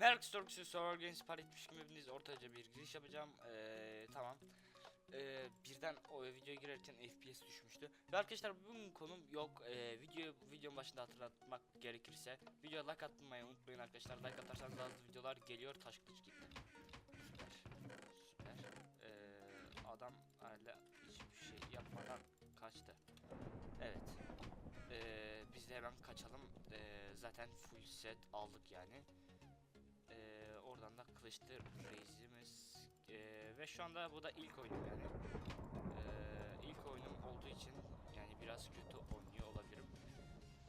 Merhaba Storks'u Survivor Games sipariş etmiş hepiniz ortaca bir giriş yapacağım. Ee, tamam. Ee, birden o videoya girerken FPS düşmüştü. Ve arkadaşlar bugün konum yok. Ee, video videonun başında hatırlatmak gerekirse videoya like atmayı unutmayın arkadaşlar. Like atarsanız daha hızlı videolar geliyor. Taş kılıç gitti. Süper. Süper. Ee, adam hala hiçbir şey yapmadan kaçtı. Evet. Ee, biz de hemen kaçalım. Ee, zaten full set aldık yani. Oradan da kılıçlı reisimiz Ee, ve şu anda bu da ilk oyunum yani. Ee, ilk oyunum olduğu için yani biraz kötü oynuyor olabilirim.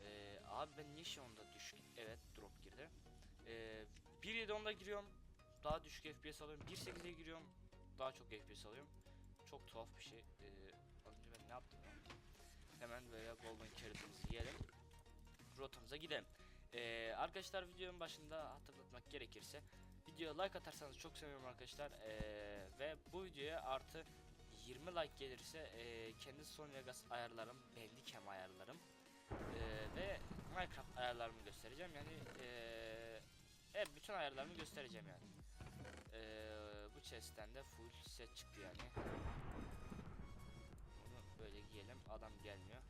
Ee, abi ben niye şu anda düşük? Evet drop girdi. Ee, 1.7.10'da giriyorum. Daha düşük FPS alıyorum. 1.8'e giriyorum. Daha çok FPS alıyorum. Çok tuhaf bir şey. Ee, ben ne yaptım ya? Hemen böyle golden carrot'ımızı yiyelim. Rotamıza gidelim. Ee, arkadaşlar videonun başında hatırlatmak gerekirse videoya like atarsanız çok sevinirim arkadaşlar. Ee, ve bu videoya artı 20 like gelirse e, kendi Sony Vegas ayarlarım, Bandicam ayarlarım ee, ve Minecraft ayarlarımı göstereceğim. Yani ee, evet bütün ayarlarımı göstereceğim yani. Ee, bu chest'ten de full set çıktı yani. Bunu böyle giyelim adam gelmiyor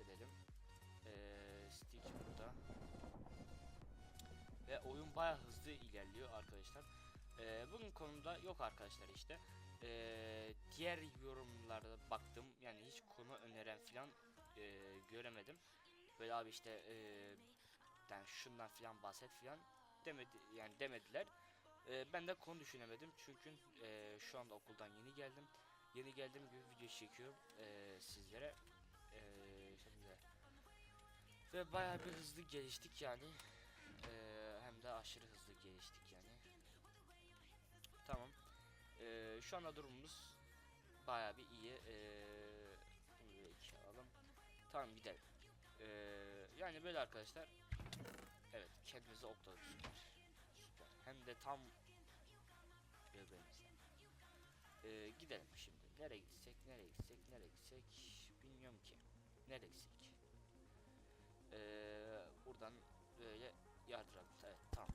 edelim. Ee, stick burada. Ve oyun baya hızlı ilerliyor arkadaşlar. Ee, bugün konumda yok arkadaşlar işte. Ee, diğer yorumlarda baktım yani hiç konu öneren falan e, göremedim. Böyle abi işte e, yani şundan falan bahset falan demedi yani demediler. Ee, ben de konu düşünemedim çünkü e, şu anda okuldan yeni geldim. Yeni geldiğim gibi video çekiyorum e, sizlere. E, şimdi ve bayağı bir hızlı geliştik yani. E, hem de aşırı hızlı geliştik yani. Tamam. E, şu anda durumumuz bayağı bir iyi. E, böyle iki alalım. Tamam gidelim. E, yani böyle arkadaşlar. Evet kendimizi okladık süper. Süper. Hem de tam göbeğimizden. Ee, gidelim şimdi. Nereye gitsek, nereye gitsek, nereye gitsek bilmiyorum ki. Nereye gitsek? Ee, buradan böyle yardıralım. Evet tamam.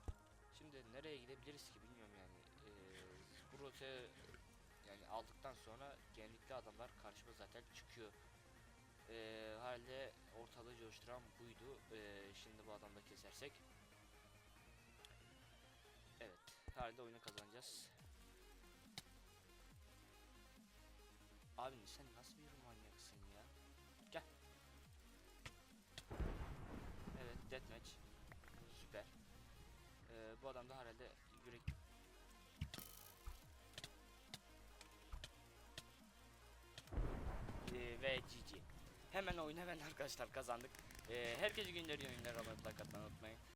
Şimdi nereye gidebiliriz ki bilmiyorum yani. Ee, bu rotayı yani aldıktan sonra genellikle adamlar karşıma zaten çıkıyor. Ee, halde ortalığı coşturan buydu. Ee, şimdi bu adamı da kesersek Evet, herhalde oyunu kazanacağız. Abi sen nasıl bir manyaksın bu adam da herhalde yürek... Ee, ve GG. Hemen oyun hemen arkadaşlar kazandık. Ee, herkese gönderiyor oyunları ama like atmayı unutmayın.